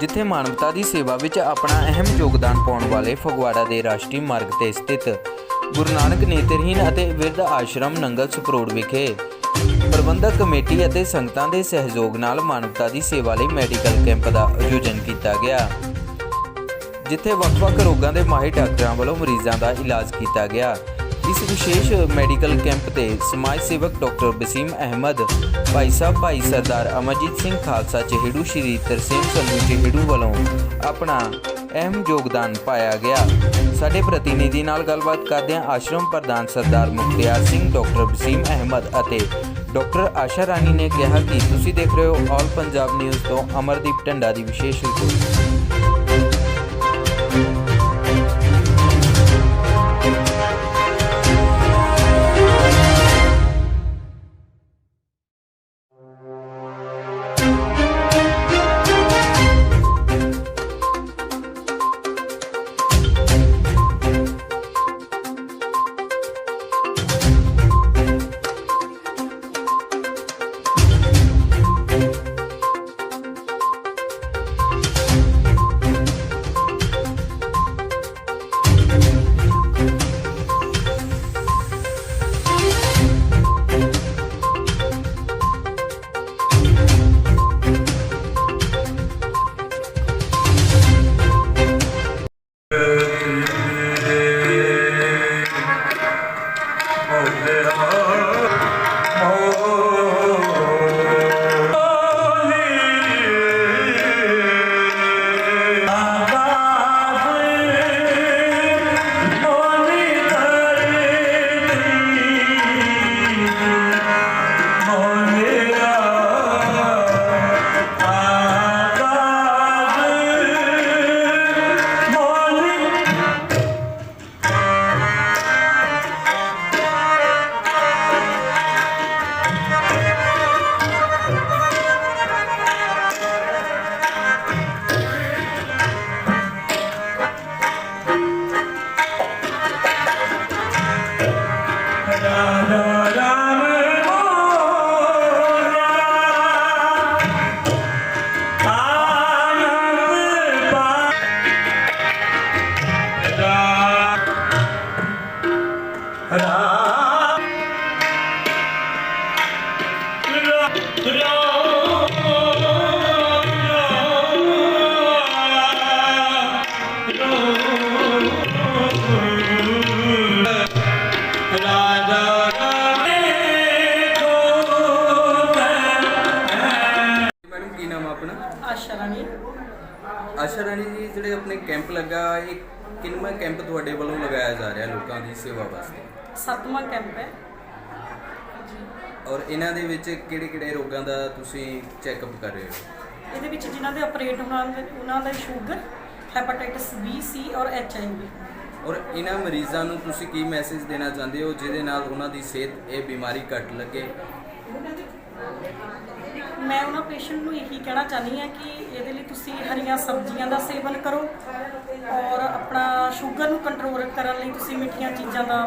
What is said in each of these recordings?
ਜਿੱਥੇ ਮਾਨਵਤਾ ਦੀ ਸੇਵਾ ਵਿੱਚ ਆਪਣਾ ਅਹਿਮ ਯੋਗਦਾਨ ਪਾਉਣ ਵਾਲੇ ਫਗਵਾੜਾ ਦੇ ਰਾਸ਼ਟਰੀ ਮਾਰਗ ਤੇ ਸਥਿਤ ਗੁਰੂ ਨਾਨਕ ਨੇਤਰਹੀਨ ਅਤੇ ਵਿਰਧ ਆਸ਼ਰਮ ਨੰਗਲ ਸਪਰੋੜ ਵਿਖੇ ਪ੍ਰਬੰਧਕ ਕਮੇਟੀ ਅਤੇ ਸੰਗਤਾਂ ਦੇ ਸਹਿਯੋਗ ਨਾਲ ਮਾਨਵਤਾ ਦੀ ਸੇਵਾ ਲਈ ਮੈਡੀਕਲ ਕੈਂਪ ਦਾ ਆਯੋਜਨ ਕੀਤਾ ਗਿਆ, ਜਿੱਥੇ ਵੱਖ-ਵੱਖ ਰੋਗਾਂ ਦੇ ਮਾਹਿਰ ਡਾਕਟਰਾਂ ਵੱਲੋਂ ਮਰੀਜ਼ਾਂ ਦਾ ਇਲਾਜ ਕੀਤਾ ਗਿਆ। ਇਸ ਵਿਸ਼ੇਸ਼ ਮੈਡੀਕਲ ਕੈਂਪ ਤੇ ਸਮਾਜ ਸੇਵਕ ਡਾਕਟਰ ਬਸੀਮ ਅਹਿਮਦ, ਭਾਈ ਸਾਹਿਬ, ਭਾਈ ਸਰਦਾਰ ਅਮਰਜੀਤ ਸਿੰਘ ਖਾਲਸਾ ਚਿਹੜੂ ਸ਼੍ਰੀ ਤਰਸੇਮ ਸੰਧੂ ਚਿਹੜੂ ਵੱਲੋਂ ਆਪਣਾ ਅਹਿਮ ਯੋਗਦਾਨ ਪਾਇਆ ਗਿਆ। ਸਾਡੇ ਪ੍ਰਤੀਨਿਧੀ ਨਾਲ ਗੱਲਬਾਤ ਕਰਦਿਆਂ ਆਸ਼ਰਮ ਪ੍ਰਧਾਨ ਸਰਦਾਰ ਮੁਖਤਿਆਰ ਸਿੰਘ, ਡਾਕਟਰ ਬਸੀਮ ਅਹਿਮਦ ਅਤੇ ਡਾਕਟਰ ਆਸ਼ਾ ਰਾਣੀ ਨੇ ਕਿਹਾ ਕਿ ਤੁਸੀਂ ਦੇਖ ਰਹੇ ਹੋ ਆਲ ਪੰਜਾਬ ਨਿਊਜ਼ ਤੋਂ ਅਮਰਦੀਪ ਟੰਡਾ ਦੀ ਵਿਸ਼ੇਸ਼ ਰਿਪੋਰਟ। Jana. ਆਸ਼ਾ ਰਾਣੀ ਜੀ ਜਿਹੜੇ ਆਪਣੇ ਕੈਂਪ ਲੱਗਾ ਇਹ ਕਿੰਨਵਾਂ ਕੈਂਪ ਤੁਹਾਡੇ ਵੱਲੋਂ ਲਗਾਇਆ ਜਾ ਰਿਹਾ ਲੋਕਾਂ ਦੀ ਸੇਵਾ ਵਾਸਤੇ? ਸੱਤਵਾਂ ਕੈਂਪ ਹੈ। ਔਰ ਇਹਨਾਂ ਦੇ ਵਿੱਚ ਕਿਹੜੇ ਕਿਹੜੇ ਰੋਗਾਂ ਦਾ ਤੁਸੀਂ ਚੈੱਕਅਪ ਕਰ ਰਹੇ ਹੋ? ਇਹਦੇ ਵਿੱਚ ਜਿਨ੍ਹਾਂ ਦੇ ਆਪਰੇਟ ਹੋਣਾ ਉਹਨਾਂ ਦਾ ਸ਼ੂਗਰ ਹੈਪਾਟਾਈਟਿਸ ਬੀ ਸੀ ਔਰ ਐਚ ਆਈ ਵੀ ਔਰ ਇਹਨਾਂ ਮਰੀਜ਼ਾਂ ਨੂੰ ਤੁਸੀਂ ਕੀ ਮੈਸੇਜ ਦੇਣਾ ਚਾਹੁੰਦੇ ਹੋ ਜਿਹਦੇ ਨਾਲ ਉਹਨਾਂ ਦੀ ਸਿਹਤ ਇਹ ਬਿਮਾਰੀ ਘਟ ਲੱਗੇ? ਮੈਂ ਉਹਨਾਂ ਪੇਸ਼ੈਂਟ ਨੂੰ ਇਹੀ ਕਹਿਣਾ ਚਾਹਨੀ ਹਾਂ ਕਿ ਇਹਦੇ ਲਈ ਤੁਸੀਂ ਹਰੀਆਂ ਸਬਜ਼ੀਆਂ ਦਾ ਸੇਵਨ ਕਰੋ ਔਰ ਆਪਣਾ ਸ਼ੂਗਰ ਨੂੰ ਕੰਟਰੋਲ ਕਰਨ ਲਈ ਤੁਸੀਂ ਮਿੱਠੀਆਂ ਚੀਜ਼ਾਂ ਦਾ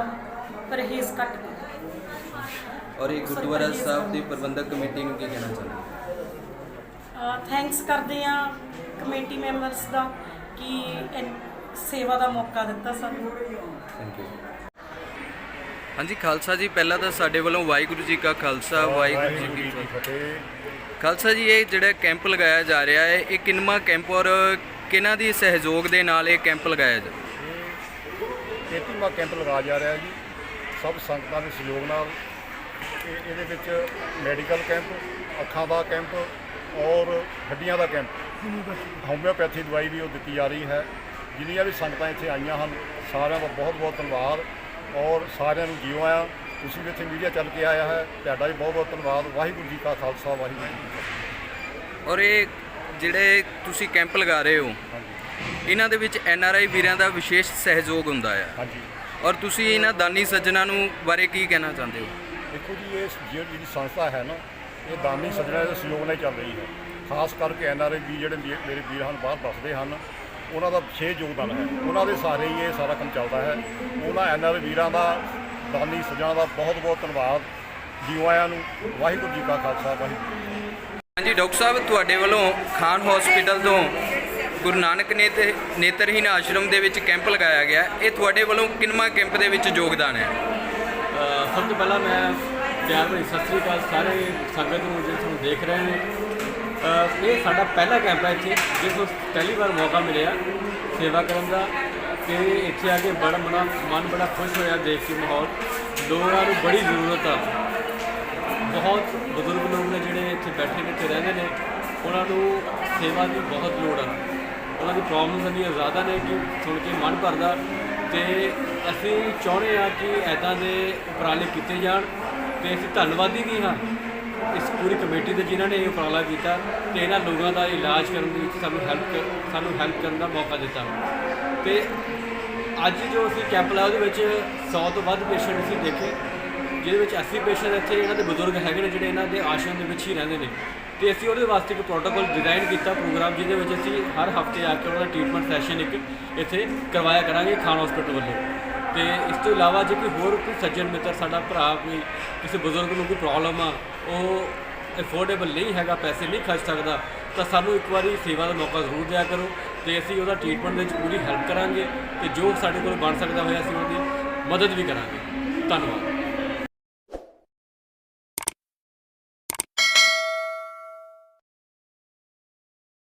ਪਰਹੇਜ਼ ਘੱਟ ਕਰੋ। ਔਰ ਇਹ ਗੁਰਦੁਆਰਾ ਸਾਹਿਬ ਦੀ ਪ੍ਰਬੰਧਕ ਕਮੇਟੀ ਨੂੰ ਕੀ ਕਹਿਣਾ ਚਾਹੁੰਦੇ ਥੈਂਕਸ ਕਰਦੇ ਆ ਕਮੇਟੀ ਮੈਂਬਰਸ ਦਾ ਕਿ ਸੇਵਾ ਦਾ ਮੌਕਾ ਦਿੱਤਾ ਸਾਨੂੰ। ਥੈਂਕ ਯੂ ਹਾਂਜੀ ਖਾਲਸਾ ਜੀ ਪਹਿਲਾਂ ਤਾਂ ਸਾਡੇ ਵੱਲੋਂ ਵਾਹਿਗੁਰੂ ਜੀ ਕਾ ਖਾਲਸਾ ਵਾਹਿਗੁਰੂ ਜੀ ਕੀ ਫਤਿਹ। ਖਾਲਸਾ ਜੀ ਇਹ ਜਿਹੜਾ ਕੈਂਪ ਲਗਾਇਆ ਜਾ ਰਿਹਾ ਹੈ ਇਹ ਕਿੰਨਵਾਂ ਕੈਂਪ ਔਰ ਕਿਹਨਾਂ ਦੀ ਸਹਿਯੋਗ ਦੇ ਨਾਲ ਇਹ ਕੈਂਪ ਲਗਾਇਆ ਜਾ ਇਹ 33ਵਾਂ ਕੈਂਪ ਲਗਾਇਆ ਜਾ ਰਿਹਾ ਜੀ। ਸਭ ਸੰਗਤਾਂ ਦੇ ਸਹਿਯੋਗ ਨਾਲ ਇਹ ਇਹਦੇ ਵਿੱਚ ਮੈਡੀਕਲ ਕੈਂਪ ਅੱਖਾਂ ਦਾ ਕੈਂਪ ਔਰ ਹੱਡੀਆਂ ਦਾ ਕੈਂਪ। ਹੋਮਿਓਪੈਥੀ ਦਵਾਈ ਵੀ ਉਹ ਦਿੱਤੀ ਜਾ ਰਹੀ ਹੈ। ਜਿੰਨੀਆਂ ਵੀ ਸੰਗਤਾਂ ਇੱਥੇ ਆਈਆਂ ਹਨ ਸਾਰਿਆਂ ਦਾ ਬਹੁਤ ਬਹੁਤ ਧੰਨਵਾਦ। ਔਰ ਸਾਰਿਆਂ ਨੂੰ ਜੀਓ ਆਇਆ। ਤੁਸੀਂ ਵੀ ਇੱਥੇ ਮੀਡੀਆ ਚੱਲ ਕੇ ਆਇਆ ਹੈ। ਤੁਹਾਡਾ ਵੀ ਬਹੁਤ ਬਹੁਤ ਧੰਨਵਾਦ। ਵਾਹਿਗੁਰੂ ਜੀ ਕਾ ਖਾਲਸਾ ਵਾਹਿਗੁਰੂ ਜੀ ਕੀ ਫਤਿਹ। ਔਰ ਇਹ ਜਿਹੜੇ ਤੁਸੀਂ ਕੈਂਪ ਲਗਾ ਰਹੇ ਹੋ ਇਹਨਾਂ ਦੇ ਵਿੱਚ ਐਨ ਆਰ ਆਈ ਵੀਰਾਂ ਦਾ ਵਿਸ਼ੇਸ਼ ਸਹਿਯੋਗ ਹੁੰਦਾ ਹੈ ਹਾਂਜੀ। ਔਰ ਤੁਸੀਂ ਇਹਨਾਂ ਦਾਨੀ ਸੱਜਣਾ ਨੂੰ ਬਾਰੇ ਕੀ ਕਹਿਣਾ ਚਾਹੁੰਦੇ ਹੋ? ਦੇਖੋ ਜੀ ਇਹ ਜਿਹੜੀ ਸੰਸਥਾ ਹੈ ਨਾ ਇਹ ਦਾਨੀ ਸੱਜਣਾ ਦੇ ਸਹਿਯੋਗ ਨਾਲ ਚੱਲ ਰਹੀ ਹੈ। ਖਾਸ ਕਰਕੇ ਐਨਆਰਆਈ ਵੀ ਜਿਹੜੇ ਮੇਰੇ ਵੀਰ ਹਨ ਬਾਹਰ ਦੱਸਦੇ ਹਨ ਉਹਨਾਂ ਦਾ ਵਿਸ਼ੇਸ਼ ਯੋਗਦਾਨ ਹੈ। ਉਹਨਾਂ ਦੇ ਸਾਰੇ ਹੀ ਇਹ ਸਾਰਾ ਕੰਮ ਚੱਲਦਾ ਹੈ। ਉਹਨਾਂ ਐਨਆਰਆਈ ਵੀਰਾਂ ਦਾ ਦਾਨੀ ਸੱਜਣਾ ਦਾ ਬਹੁਤ ਬਹੁਤ ਧੰਨਵਾਦ। ਜੀਓ ਆਇਆਂ ਨੂੰ। ਵਾਹਿਗੁਰੂ ਜੀ ਕਾ ਖਾਲਸਾ ਵਾਹਿਗੁਰੂ ਜੀ ਕੀ ਫਤਿਹ। ਹਾਂਜੀ ਡਾਕਟਰ ਸਾਹਿਬ ਤੁਹਾਡੇ ਵੱਲੋਂ ਖਾਨ ਹਸਪੀਟਲ ਤੋਂ ਗੁਰੂ ਨਾਨਕ ਨੇਤ- ਨੇਤਰਹੀਨ ਆਸ਼ਰਮ ਦੇ ਵਿੱਚ ਕੈਂਪ ਲਗਾਇਆ ਗਿਆ। ਇਹ ਤੁਹਾਡੇ ਵੱਲੋਂ ਕਿੰਨਵਾਂ ਕੈਂਪ ਦੇ ਵਿੱਚ ਯੋਗਦਾਨ ਹੈ? ਸਭ ਤੋਂ ਪਹਿਲਾਂ ਮੈਂ ਪਿਆਰ ਭਰੀ ਸਤਿ ਸ੍ਰੀ ਅਕਾਲ ਸਾਰੇ ਸੰਗਤ ਨੂੰ ਜਿਹੜੇ ਤੁਹਾਨੂੰ ਦੇਖ ਰਹੇ ਨੇ। ਇਹ ਸਾਡਾ ਪਹਿਲਾ ਕੈਂਪ ਹੈ ਇੱਥੇ ਜਿਸ ਨੂੰ ਪਹਿਲੀ ਵਾਰ ਮੌਕਾ ਮਿਲਿਆ ਸੇਵਾ ਕਰਨ ਦਾ। ਤੇ ਇੱਥੇ ਆ ਕੇ ਬੜਾ ਮਨ ਮਨ ਬੜਾ ਖੁਸ਼ ਹੋਇਆ ਦੇਖ ਕੇ ਮਾਹੌਲ। ਲੋਕਾਂ ਨੂੰ ਬੜੀ ਜ਼ਰੂਰਤ ਆ। ਬਹੁਤ ਬਜ਼ੁਰਗ ਲੋਕ ਨੇ ਜਿਹੜੇ ਇੱਥੇ ਬੈਠੇ ਨੇ, ਇੱਥੇ ਰਹਿੰਦੇ ਨੇ, ਉਹਨਾਂ ਨੂੰ ਸੇਵਾ ਦੀ ਬਹੁਤ ਲੋੜ ਆ। ਉਹਨਾਂ ਦੀ ਪ੍ਰੋਬਲਮਸ ਇੰਨੀਆਂ ਜ਼ਿਆਦਾ ਨੇ ਕਿ ਸੁਣ ਕੇ ਮਨ ਭਰਦਾ। ਤੇ ਅਸੀਂ ਚਾਹੁੰਦੇ ਆ ਕਿ ਐਦਾਂ ਦੇ ਉਪਰਾਲੇ ਕੀਤੇ ਜਾਣ। ਤੇ ਅਸੀਂ ਧੰਨਵਾਦੀ ਵੀ ਹਾਂ। ਇਸ ਪੂਰੀ ਕਮੇਟੀ ਦੇ ਜਿਨ੍ਹਾਂ ਨੇ ਇਹ ਉਪਰਾਲਾ ਕੀਤਾ ਤੇ ਇਹਨਾਂ ਲੋਕਾਂ ਦਾ ਇਲਾਜ ਕਰਨ ਦੇ ਵਿੱਚ ਸਾਨੂੰ ਹੈਲਪ ਸਾਨੂੰ ਹੈਲਪ ਕਰਨ ਦਾ ਮੌਕਾ ਦਿੱਤਾ। ਤੇ ਅੱਜ ਜੋ ਅਸੀਂ ਕੈਂਪ ਲਾਇਆ ਉਹਦੇ ਵਿੱਚ 100 ਤੋਂ ਵੱਧ ਪੇਸ਼ੈਂਟ ਅਸੀਂ ਦੇਖੇ, ਜਿਹਦੇ ਵਿੱਚ 80 ਪੇਸ਼ੈਂਟ ਇੱਥੇ ਇਹਨਾਂ ਦੇ ਬਜ਼ੁਰਗ ਹੈਗੇ ਨੇ, ਜਿਹੜੇ ਇਹਨਾਂ ਦੇ ਆਸ਼ਰਮ ਦੇ ਵਿੱਚ ਹੀ ਰਹਿੰਦੇ ਨੇ। ਤੇ ਅਸੀਂ ਉਹਦੇ ਵਾਸਤੇ ਇੱਕ ਪ੍ਰੋਟੋਕੋਲ ਡਿਜ਼ਾਈਨ ਕੀਤਾ ਪ੍ਰੋਗਰਾਮ ਜਿਹਦੇ ਵਿੱਚ ਅਸੀਂ ਹਰ ਹਫ਼ਤੇ ਆ ਕੇ ਉਹਨਾਂ ਦਾ ਟ੍ਰੀਟਮੈਂਟ ਸੈਸ਼ਨ ਇੱਕ ਇੱਥੇ ਕਰਵਾਇਆ ਕਰਾਂਗੇ ਖਾਨ ਹਸਪੀਟਲ ਵੱਲੋਂ। ਤੇ ਇਸ ਤੋਂ ਇਲਾਵਾ ਜੇ ਕੋਈ ਹੋਰ ਕੋਈ ਸੱਜਣ ਮਿੱਤਰ ਸਾਡਾ ਭਰਾ, ਕੋਈ ਕਿਸੇ ਬਜ਼ੁਰਗ ਨੂੰ ਕੋਈ ਪ੍ਰੋਬਲਮ ਆ, ਉਹ ਅਫੋਰਡੇਬਲ ਨਹੀਂ ਹੈਗਾ, ਪੈਸੇ ਨਹੀਂ ਖਰਚ ਸਕਦਾ, ਤਾਂ ਸਾਨੂੰ ਇੱਕ ਵਾਰੀ ਸੇਵਾ ਦਾ ਮੌਕਾ ਜ਼ਰੂਰ ਦਿਆ ਕਰੋ ਤੇ ਅਸੀਂ ਉਹਦਾ ਟ੍ਰੀਟਮੈਂਟ ਦੇ ਵਿੱਚ ਪੂਰੀ ਹੈਲਪ ਕਰਾਂਗੇ ਤੇ ਜੋ ਸਾਡੇ ਕੋਲ ਬਣ ਸਕਦਾ ਹੋਇਆ ਅਸੀਂ ਉਹਦੀ ਮਦਦ ਵੀ ਕਰਾਂਗੇ। ਧੰਨਵਾਦ।